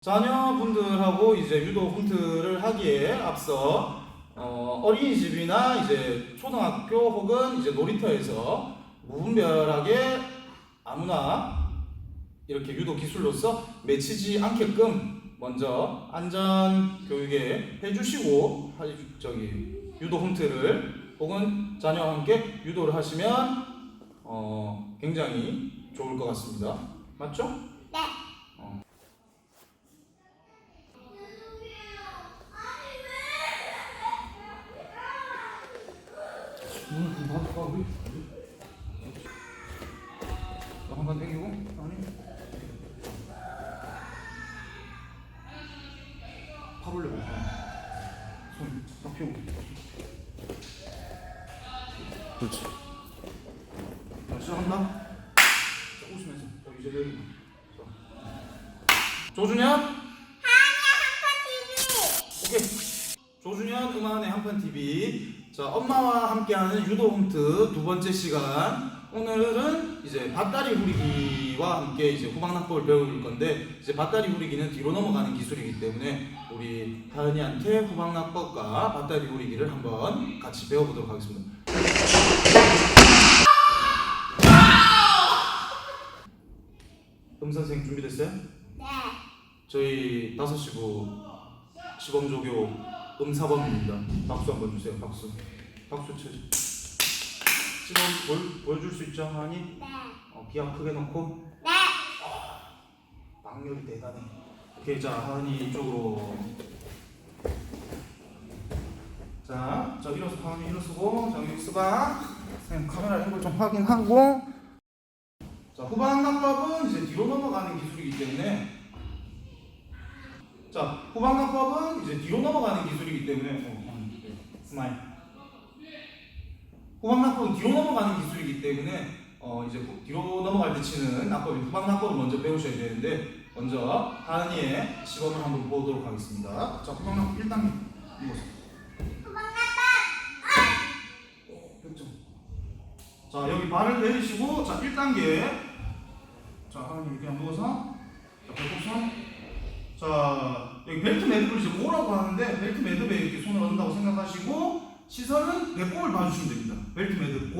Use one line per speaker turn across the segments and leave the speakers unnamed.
자녀분들하고 이제 유도 홈트를 하기에 앞서 어, 어린이집이나 이제 초등학교 혹은 이제 놀이터에서 무분별하게 아무나 이렇게 유도 기술로서 맺히지 않게끔 먼저 안전 교육에 해주시고 하- 저기 유도 홈트를 혹은 자녀와 함께 유도를 하시면 어, 굉장히 좋을 것 같습니다. 맞죠? 그렇지. 자 시작한다. 자, 웃으면서. 자, 이제 내리고 자. 조준현? 오케이. 조준현 음악의 한판 TV 자 엄마와 함께하는 유도 홈트 두 번째 시간. 오늘은 이제 밭다리 후리기와 함께 이제 후방낙법을 배울 건데 이제 밭다리 후리기는 뒤로 넘어가는 기술이기 때문에 우리 하은이한테 후방낙법과 밭다리 후리기를 한번 같이 배워보도록 하겠습니다. 음 선생 준비됐어요?
네.
저희 5시 부 시범조교 음사범입니다. 박수 한번 주세요. 박수. 박수 쳐줘. 시범 보여, 보여줄 수 있죠, 하니?
네.
어, 기합 크게 넣고
네.
박력이 대단해. 오케이, 자, 하은이 이쪽으로. 자, 자 일어서 하은이 일어서고, 자 수박. 선생님 카메라 앵글 좀 확인하고. 자, 후방 낙법은 이제 뒤로 넘어가는 기술이기 때문에. 자, 후방 낙법은 이제 뒤로 넘어가는 기술이기 때문에. 어, 네, 스마일. 후방 낙법은 뒤로 넘어가는 기술이기 때문에. 어 이제 후- 뒤로 넘어갈 때 치는 낙법이 후방 낙법을 먼저 배우셔야 되는데 먼저 하은이의 시범을 한번 보도록 하겠습니다. 자 후방 낙법 1단계 이보세요. 오, 100점. 자 여기 발을 내리시고 자 1단계 자 하은이 그냥 누워서 자 배꼽선 자 여기 벨트 매듭을 이제 뭐라고 하는데 벨트 매듭에 이렇게 손을 얹는다고 생각하시고 시선은 배꼽을 봐주시면 됩니다. 벨트 매듭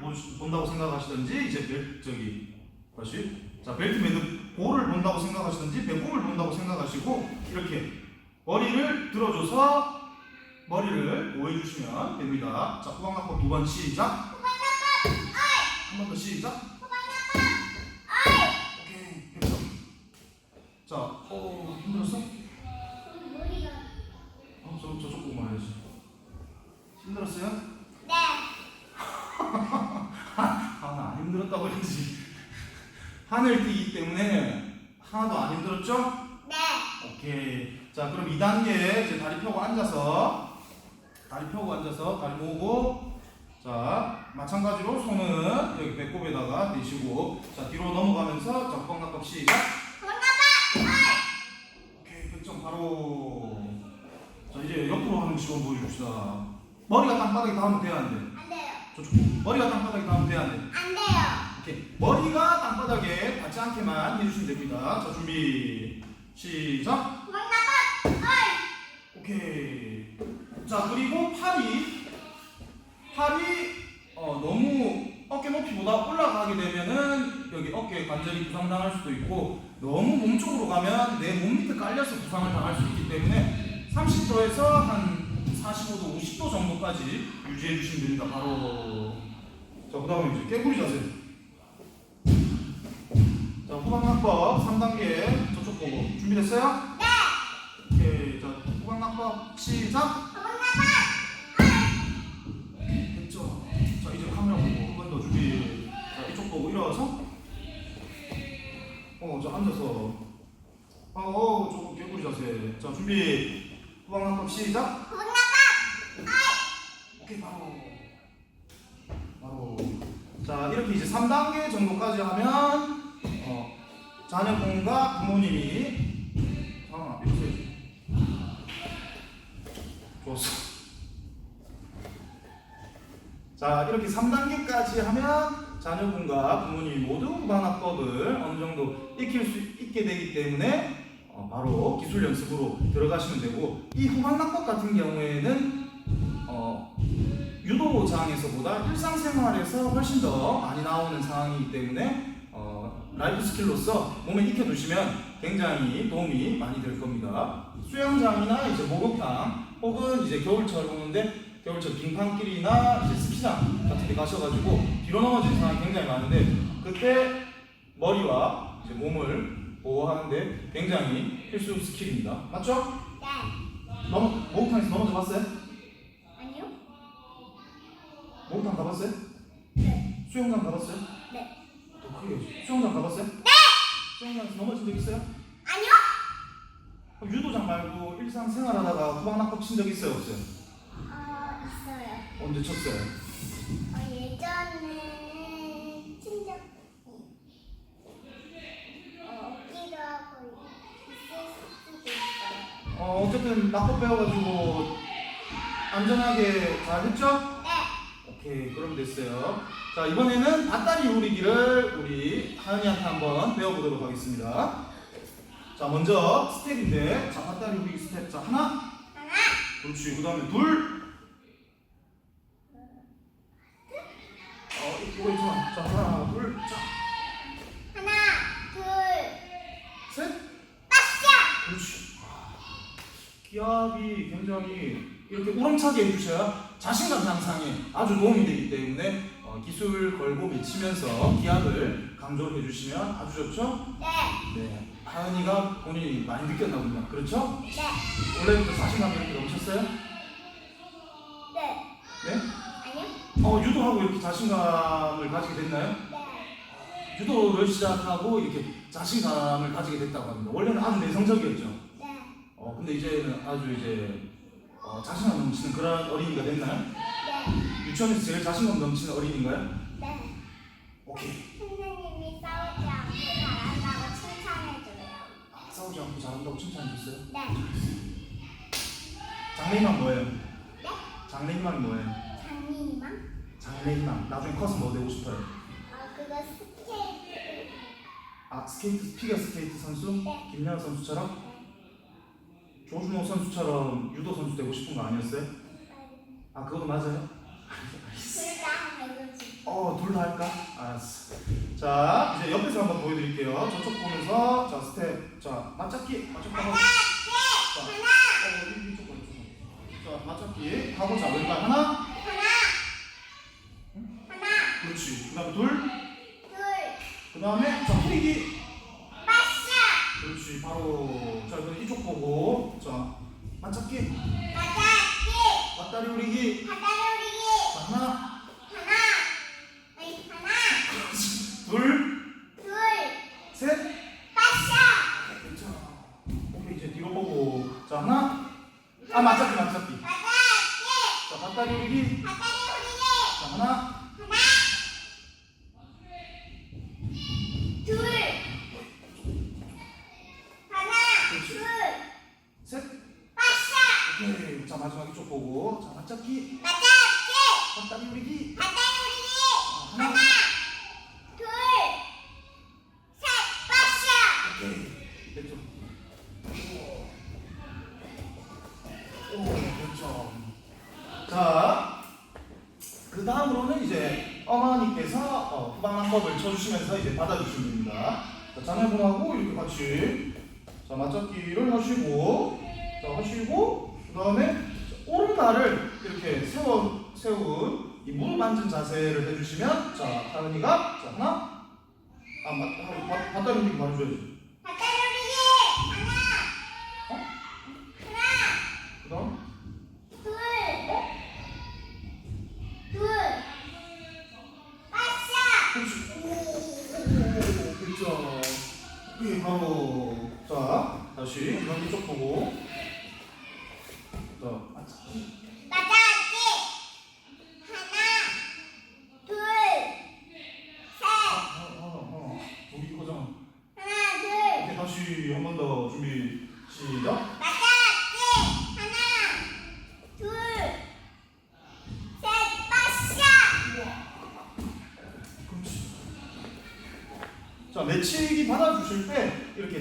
보시- 본다고 생각하시든지 이제 벨 저기 다시 자 벨트 매듭 볼을 본다고 생각하시든지 배꼽을 본다고 생각하시고 이렇게 머리를 들어줘서 머리를 보여주시면 됩니다. 자 후방낙법 두 번 시작. 한 번 더 시작. 오케이 됐죠. 자 어, 힘들었어?
머리가.
어, 저 저쪽 보고 말해야지. 힘들었어요?
네.
아, 나 안 힘들었다고 그러지. 하늘 뛰기 때문에 하나도 안 힘들었죠?
네.
오케이. 자, 그럼 2단계 이제 다리 펴고 앉아서 다리 펴고 앉아서 다리 모으고 자, 마찬가지로 손은 여기 배꼽에다가 대시고 자, 뒤로 넘어가면서 자, 후방낙법 시작. 오케이, 100점 바로. 자, 이제 옆으로 하는 시범 보여줍시다. 머리가 땅바닥에 닿으면 돼야 안 돼?
안 돼요.
저쪽 머리가 땅바닥에 닿으면 돼야 안 돼?
안 돼요.
오케이. 머리가 땅바닥에 닿지 않게만 해주시면 됩니다. 자, 준비. 시작. 오케이. 자, 그리고 팔이, 팔이, 어, 너무 어깨 높이보다 올라가게 되면은 여기 어깨 관절이 부상당할 수도 있고 너무 몸쪽으로 가면 내 몸 밑에 깔려서 부상을 당할 수 있기 때문에 30도에서 한 45도, 50도 정도까지 유지해 주시면 됩니다. 바로. 자, 그 다음에 이제 깨구리 자세. 자, 후방낙법 3단계 저쪽 보고 준비됐어요?
네.
오케이, 자, 후방낙법 시작. 됐죠? 자, 이제 카메라 보고 한 번 더 준비. 자, 이쪽 보고 일어서. 어, 자, 앉아서. 아, 어, 저 개구리 자세. 자, 준비. 후방낙법 시작. 오케이, 바로. 바로. 자, 이렇게 이제 3단계 정도까지 하면, 어, 자녀분과 부모님이, 아, 이러세요. 좋았어. 자, 이렇게 3단계까지 하면 자녀분과 부모님이 모두 후반학법을 어느 정도 익힐 수 있게 되기 때문에 어, 바로 기술 연습으로 들어가시면 되고 이 후반 낙법 같은 경우에는 어, 유도 장에서보다 일상생활에서 훨씬 더 많이 나오는 상황이기 때문에 어, 라이프 스킬로서 몸에 익혀두시면 굉장히 도움이 많이 될 겁니다. 수영장이나 이제 목욕탕 혹은 이제 겨울철 오는데 겨울철 빙판길이나 이제 스키장 같은 데 가셔가지고 뒤로 넘어지는 상황이 굉장히 많은데 그때 머리와 이제 몸을 보호하는데 굉장히 필수 스킬입니다. 맞죠?
네.
넘어, 목욕탕에서 넘어져 봤어요? 목욕탕 가봤어요?
네.
수영장 가봤어요?
네.
더 크게. 수영장 가봤어요? 네! 수영장에서 넘어진 적 있어요?
아니요?
그럼 유도장 말고 일상 생활하다가 후방낙법 친적 있어요? 없어요?
어, 있어요.
언제 쳤어요?
어, 예전에 친적 어, 없기도 하고 있을 수도 있어요.
어, 어쨌든 낙법 배워가지고 안전하게 잘 했죠?
네.
오케이, 그럼 됐어요. 자, 이번에는 밭다리 우리기를 우리 하은이한테 한번 배워보도록 하겠습니다. 자, 먼저 스텝인데, 자, 밭다리 우리기 스텝. 자, 하나.
하나,
그렇지. 그 다음에 둘. 어, 이거 있잖아. 자, 하나, 둘. 자,
하나, 둘,
셋.
빠샤!
그렇지. 기압이 굉장히 이렇게 우렁차게 해주셔야 자신감 향상에 아주 도움이 되기 때문에 어, 기술 걸고 미치면서 기압을 강조해 주시면 아주 좋죠?
네.
네. 하은이가 본인이 많이 느꼈나 봅니다. 그렇죠?
네.
원래부터 자신감이 이렇게 넘쳤어요?
네.
네?
아니요?
어, 유도하고 이렇게 자신감을 가지게 됐나요?
네.
유도를 시작하고 이렇게 자신감을 가지게 됐다고 합니다. 원래는 아주 내성적이었죠.
네.
어, 근데 이제는 아주 이제 어, 자신감 넘치는 그런 어린이가 됐나요?
네.
유치원에서 제일 자신감 넘치는 어린이인가요?
네.
오케이.
선생님이 싸우지 않고 잘한다고 칭찬해줘요.
아, 싸우지 않고 잘한다고 칭찬해줬어요?
네.
장래희망 뭐예요?
네?
장래희망이 뭐예요?
장미희망?
장래희망. 나중에 커서 뭐 되고 싶어요?
어, 그거 스케이트.
아, 스케이트, 피겨 스케이트 선수?
네.
김연아 선수처럼? 조준호 선수처럼 유도 선수 되고 싶은 거 아니었어요? 아, 그것도 맞아요?
하고 싶어.
어, 둘 다 할까? 알았어. 자, 이제 옆에서 한번 보여드릴게요. 저쪽 보면서, 자, 스텝. 자, 맞잡기. 맞잡기 하고. 자, 어, 이- 이쪽 봐, 이쪽 봐. 자, 맞잡기 하고, 자, 왼발 하나.
하나. 하나.
그렇지. 그 다음에 둘.
둘.
그 다음에, 자, 후리기.
빠샤.
그렇지. 바로. 자, 이쪽 보고. 자, 맞잡기.
맞아기.
맞다리 후리기.
바다리 우리기.
자, 하나.
하나. 아니, 하나.
둘.
둘.
셋.
빠샤.
괜찮아. 오케이, 이제 뒤로 보고. 자, 하나. 아, 맞잡기, 맞잡기.
맞아기.
자, 맞다리 후리기.
바다리 우리기.
자, 하나.
하나. 둘. 하나.
그렇지.
둘.
셋.
빠샤.
오케이. 자, 마지막 이쪽 보고. 자, 맞잡기.
맞아기.
맞다리 후리기.
바다리 우리기.
자, 하나.
하나. 둘. 셋. 빠샤.
오케이. 됐죠. 오, 됐죠. 자, 그 다음으로는 이제 어머니께서 어, 후방 한법을 쳐주시면서 이제 받아주시면 됩니다. 자, 자녀분하고 이렇게 같이 자 맞잡기를 하시고 자 하시고 그 다음에 오른발을 이렇게 세워 세운 이 무릎 앉은 자세를 해주시면 자 하은이가 자 하나 아 맞, 움직임 말해줘야지.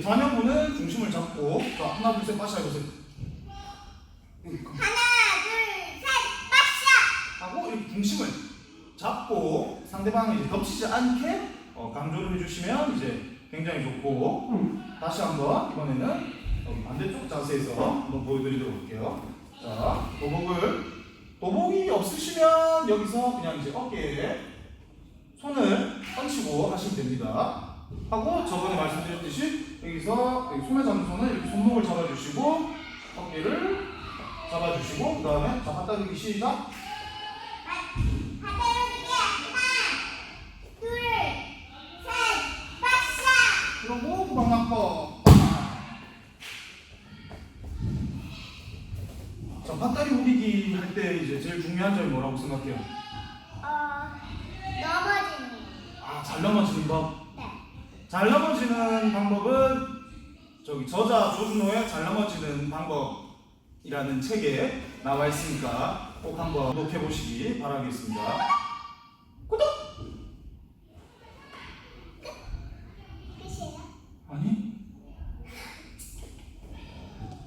자녀분은 중심을 잡고 자 하나 둘 셋 빠샤 해보세요.
하나, 둘, 셋, 빠샤!
하고 이렇게 중심을 잡고 상대방이 이제 덮치지 않게 어, 강조를 해주시면 이제 굉장히 좋고 다시 한번 이번에는 어, 반대쪽 자세에서 한번 보여드리도록 할게요. 자 도복을 도복이 없으시면 여기서 그냥 이제 어깨에 손을 얹히고 하시면 됩니다. 하고 저번에 말씀드렸듯이 여기서 여기 손에 잡는 손을 이렇게 손목을 잡아주시고 어깨를 잡아주시고 그 다음에 자 갖다 대기 시작
하대로리게 하나, 둘, 셋, 빠샤!
그러고 구방 막고 자 밧다리 우리기 할 때 이제 제일 중요한 점이 뭐라고 생각해요?
어, 넘어지는 거.
아잘 넘어지는 법.
네.
잘 넘어지는 방법은 저기 저자 조준호의 잘 넘어지는 방법이라는 책에 나와 있으니까 꼭 한번 구독해 보시기 바라겠습니다. 구독!
끝이에요?
아니?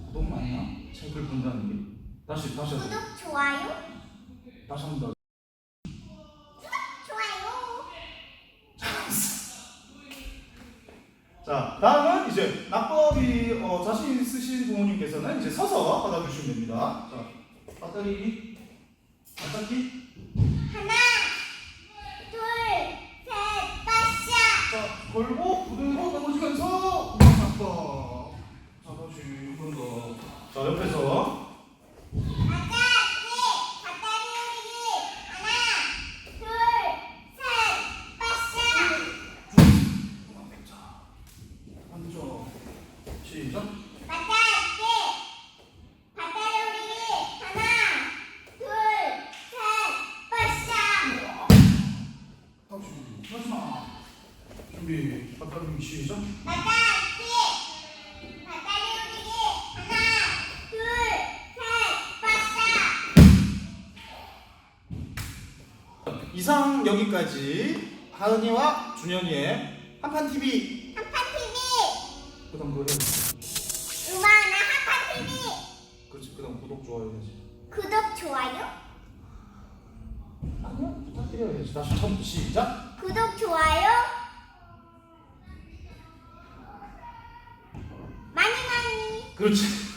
구독 맞나? 책을 본다는 게 다시 다시 하세요.
구독, 좋아요?
다시 한번 낙법이 어, 자신 있으신 부모님께서는 이제 서서 받아주시면 됩니다. 자, 밧다리, 밧다리.
하나, 둘, 셋, 빠샤!
자, 걸고 넘어지면서 낙법. 자, 다시 한번 더. 자, 옆에서
아가씨, 밧다리 오리기. 하나, 둘, 셋, 빠샤!
자, 앉아. 시작.
아가씨, 밧다리 오리기. 하나, 둘, 셋, 빠샤!
다시 마지막. 준비. 밧다리 시작.
아가씨, 밧다리 오리기. 하나, 둘, 셋, 빠샤!
이상 여기까지 하은이와 TV.
한판 TV,
그 다음 그거 해.
음악나 한판 TV.
그렇지. 그 다음 구독 좋아요 해야지.
구독, 좋아요?
아니야 부탁드려야지. 다시 처음부터 시작.
구독, 좋아요? 많이 많이.
그렇지.